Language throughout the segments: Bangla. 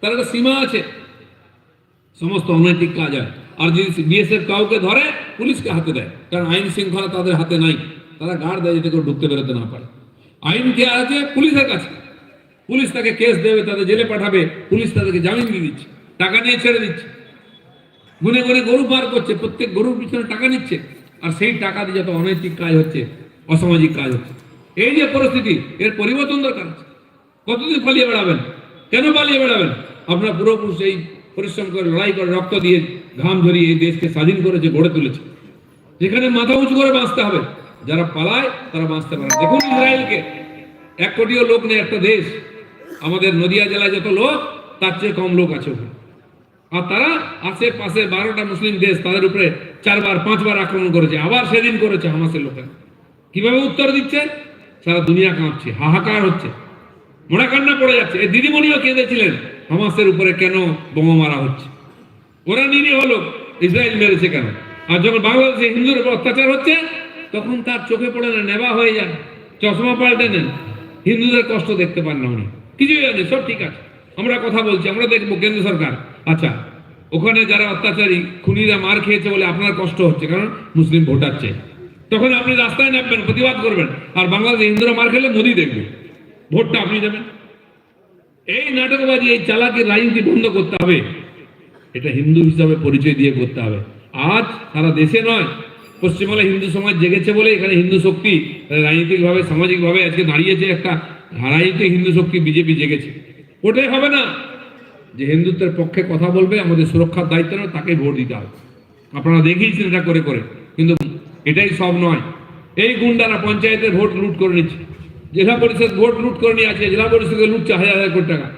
তার একটা সীমা আছে। সমস্ত অনৈতিক কাজ হয়। আর যদি বিএসএফ কাউকে ধরে, পুলিশকে হাতে দেয়। কারণ আইন শৃঙ্খলা তাদের হাতে নাই। তারা গার্ড দেয় যাতে ঢুকতে বেরোতে না পারে। আইন কে আছে? পুলিশের কাছে। পুলিশ তাকে কেস দেবে, তাদের জেলে পাঠাবে। পুলিশ তাদেরকে জামিন দিয়ে দিচ্ছে। টাকা নিয়ে ছেড়ে দিচ্ছে। গুনে গুনে গরু পার করছে। প্রত্যেক গরুর পিছনে টাকা নিচ্ছে। আর সেই টাকা দিয়ে যত অনৈতিক কাজ হচ্ছে, অসামাজিক কাজ হচ্ছে। এই যে পরিস্থিতি, এর পরিবর্তন দরকার কতদিন পালিয়ে বেড়াবেন? কেন পালিয়ে বেড়াবেন? আপনার পূর্বপুরুষ এই পরিশ্রম করে, লড়াই করে, রক্ত দিয়ে ঘাম ঝরিয়ে এই দেশকে স্বাধীন করেছে, গড়ে তুলেছে। যেখানে মাথা উঁচু করে বাঁচতে হবে। যারা পালায়, তারা বাঁচতে পারে দেখুন ইসরায়েলকে। এক কোটিও লোক নেই একটা দেশ। আমাদের নদিয়া জেলায় যত লোক, তার চেয়ে কম লোক আছে ওখানে। আর তারা আশেপাশে বারোটা মুসলিম দেশ তাদের উপরে চারবার, পাঁচবার আক্রমণ করেছে। আবার সেদিন করেছে হামাসের লোকেরা। কীভাবে উত্তর দিচ্ছে? সারা দুনিয়া কাঁপছে, হাহাকার হচ্ছে। মোড়া কান্না পড়ে যাচ্ছে। এই দিদিমণিও কেঁদেছিলেন। হামাসের উপরে কেন বোমা মারা হচ্ছে? ওরা নিরীহ লোক, ইসরায়েল মেরেছে কেন? আর যখন বাংলাদেশে হিন্দুর উপর অত্যাচার হচ্ছে, তখন তার চোখে পড়ে না, নেবা হয়ে যান, চশমা পাল্টে নেন হিন্দুদের কষ্ট দেখতে পান না উনি। কিছুই জানে সব ঠিক আছে। আমরা কথা বলছি, আমরা দেখব কেন্দ্র সরকার। আচ্ছা ওখানে যারা অত্যাচারী, খুনিরা মার খেয়েছে বলে আপনার কষ্ট হচ্ছে, কারণ মুসলিম ভোটার চেয়ে তখন আপনি রাস্তায় নামবেন, প্রতিবাদ করবেন, আর বাংলাদেশে হিন্দুরা মার খেলে মোদি দেখবে। ভোটটা আপনি দেবেন। এই নাটকবাজি, এই চালাকি রাজনীতি বন্ধ করতে হবে? এটা হিন্দু হিসাবে পরিচয় দিয়ে করতে হবে। আজ সারা দেশে নয়, পশ্চিমবঙ্গে হিন্দু সমাজ জেগেছে বলে এখানে হিন্দু শক্তি, রাজনৈতিকভাবে, সামাজিকভাবে আজকে দাঁড়িয়েছে একটা রাজনৈতিক হিন্দু শক্তি বিজেপি জেগেছে। ওটাই হবে না। যে হিন্দুত্বের পক্ষে কথা বলবে, আমাদের সুরক্ষার দায়িত্ব নয় তাকে ভোট দিতে হবে। আপনারা দেখিয়েছেন এটা করে করে, কিন্তু এটাই সব নয়। এই গুন্ডারা পঞ্চায়েতের ভোট লুট করে নিচ্ছে। জেলা পরিষদ ভোট লুট করে নিয়ে আছে জেলা পরিষদে লুটছে হাজার হাজার কোটি টাকা।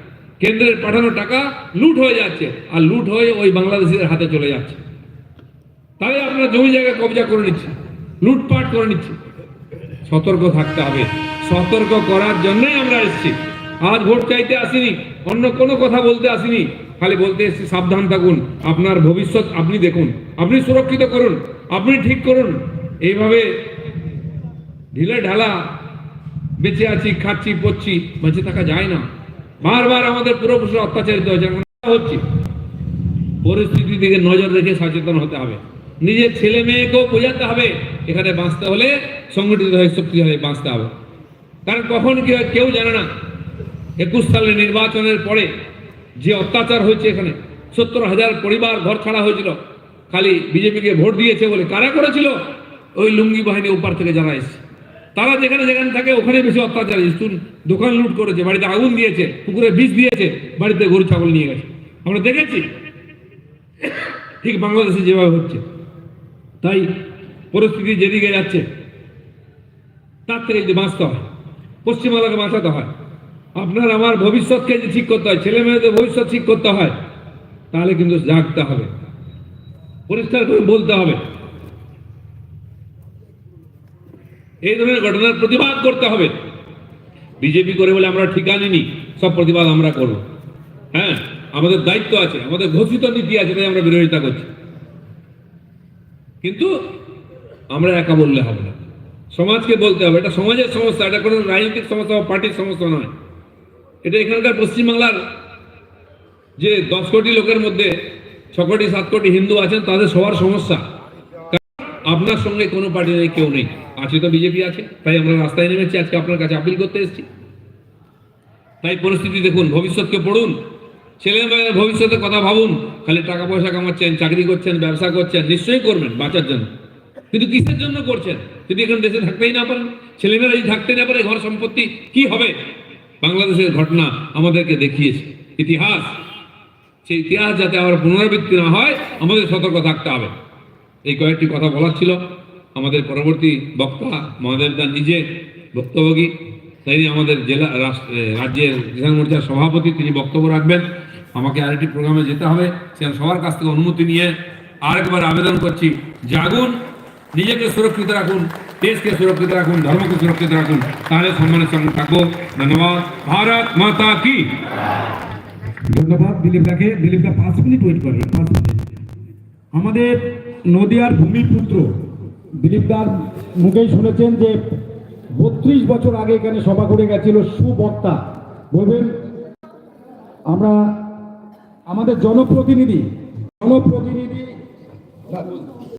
কেন্দ্রের পাঠানো টাকা লুট হয়ে যাচ্ছে, আর লুট হয়ে ওই বাংলাদেশিদের হাতে চলে যাচ্ছে। তাই আপনারা জমি জায়গা কবজা করে নিচ্ছে লুটপাট করে নিচ্ছে সতর্ক থাকতে হবে। সতর্ক করার জন্যই আমরা এসেছি। আজ ভোট চাইতে আসিনি, অন্য কোনো কথা বলতে আসিনি। খালি বলতে এসেছি, সাবধান থাকুন, আপনার ভবিষ্যৎ আপনি দেখুন, আপনি সুরক্ষিত করুন, আপনি ঠিক করুন। এইভাবে ঢিলে ঢালা বেঁচে আছি, খাচ্ছি, পড়ছি, বেঁচে থাকা যায় না। বারবার আমাদের পূর্বপুরুষ অত্যাচারিত হয়েছে আমরা পরিস্থিতি দিকে নজর রেখে সচেতন হতে হবে। নিজের ছেলে মেয়েকেও বোঝাতে হবে, এখানে বাঁচতে হলে সংগঠিত হয়ে শক্তি শক্তিশালী বাঁচতে হবে। কারণ কখন কি হয় কেউ জানে না। একুশ সালের নির্বাচনের পরে যে অত্যাচার হয়েছে এখানে, সত্তর হাজার পরিবার ঘর ছাড়া হয়েছিল। খালি বিজেপিকে ভোট দিয়েছে বলে কারা করেছিল? ওই লুঙ্গি বাহিনী ওপার থেকে যারা এসেছে। তারা যেখানে যেখানে থাকে, ওখানে বেশি অত্যাচার স্কুল দোকান লুট করেছে, বাড়িতে আগুন দিয়েছে, পুকুরে বিষ দিয়েছে, বাড়িতে গরু, ছাগল নিয়ে গেছে। আমরা দেখেছি, ঠিক বাংলাদেশে যেভাবে হচ্ছে। তাই পরিস্থিতি যেদিকে যাচ্ছে, তার থেকে যদি বাঁচতে হয়। পশ্চিমবাংলাকে বাঁচাতে হয়। আপনার আমার ভবিষ্যৎকে যদি ঠিক করতে হয়, ছেলে মেয়েদের ভবিষ্যৎ ঠিক করতে হয়, তাহলে কিন্তু জাগতে হবে। পরিষ্কার করে বলতে হবে এই ধরনের ঘটনার প্রতিবাদ করতে হবে। বিজেপি করে বলে আমরা ঠিকানি নি সব প্রতিবাদ আমরা করব। হ্যাঁ আমাদের দায়িত্ব আছে, আমাদের ঘোষিত নীতি আছে, তাই আমরা বিরোধিতা করছি। কিন্তু আমরা একা বললে হবে না। সমাজকে বলতে হবে, এটা সমাজের সমস্যা, এটা কোনো রাজনৈতিক সমস্যা বা পার্টির সমস্যা নয়। এটা এখানকার পশ্চিমবাংলার যে দশ কোটি লোকের মধ্যে ছ কোটি, সাত কোটি হিন্দু আছেন, তাদের সবার সমস্যা। আপনার সঙ্গে কোনো পার্টি নেই, কেউ নেই। আছে তো বিজেপি আছে, তাই আমরা রাস্তায় নেমেছি, আজকে আপনার কাছে আপিল করতে এসেছি। তাই পরিস্থিতি দেখুন, ভবিষ্যৎকে পড়ুন ছেলে মেয়ের ভবিষ্যতের কথা ভাবুন, খালি টাকা পয়সা কামাচ্ছেন, চাকরি করছেন, ব্যবসা করছেন, নিশ্চয়ই করবেন বাঁচার জন্য। কিন্তু কিসের জন্য করছেন? যদি এখন দেশে থাকতেই না পারেন, ছেলেমেয়েরা যদি থাকতে না পারে, ঘর সম্পত্তি কি হবে? বাংলাদেশের ঘটনা আমাদেরকে দেখিয়েছে। ইতিহাস, সেই ইতিহাস যাতে আবার পুনরাবৃত্তি না হয়, আমাদের সতর্ক থাকতে হবে। এই কয়েকটি কথা বলার ছিল। আমাদের পরবর্তী বক্তা মহাদেব দা নিজে বক্তব্যী তিনি আমাদের জেলা রাজ্যের কিষাণ মোর্চার সভাপতি। তিনি বক্তব্য রাখবেন। আমাকে আরেকটি প্রোগ্রামে যেতে হবে। সেখানে সবার কাছ থেকে অনুমতি নিয়ে আরেকবার আবেদন করছি। জাগুন, নিজেকে সুরক্ষিত রাখুন, দেশকে সুরক্ষিত রাখুন, ধর্মকে সুরক্ষিত রাখুন। তাহলে সম্মানের সঙ্গে থাকব। ধন্যবাদ। ভারত মাতা কি? ধন্যবাদ, দিলীপ দাকে। দিলীপ দা পাঁচ মিনিট ওয়েট করবেন, পাঁচ মিনিট। আমাদের নদিয়ার ভূমিপুত্র দিলীপ দার মুখেই শুনেছেন যে বত্রিশ বছর আগে এখানে সভা করে গেছিল সুবক্তা। বলবেন, আমরা, আমাদের জনপ্রতিনিধি জনপ্রতিনিধি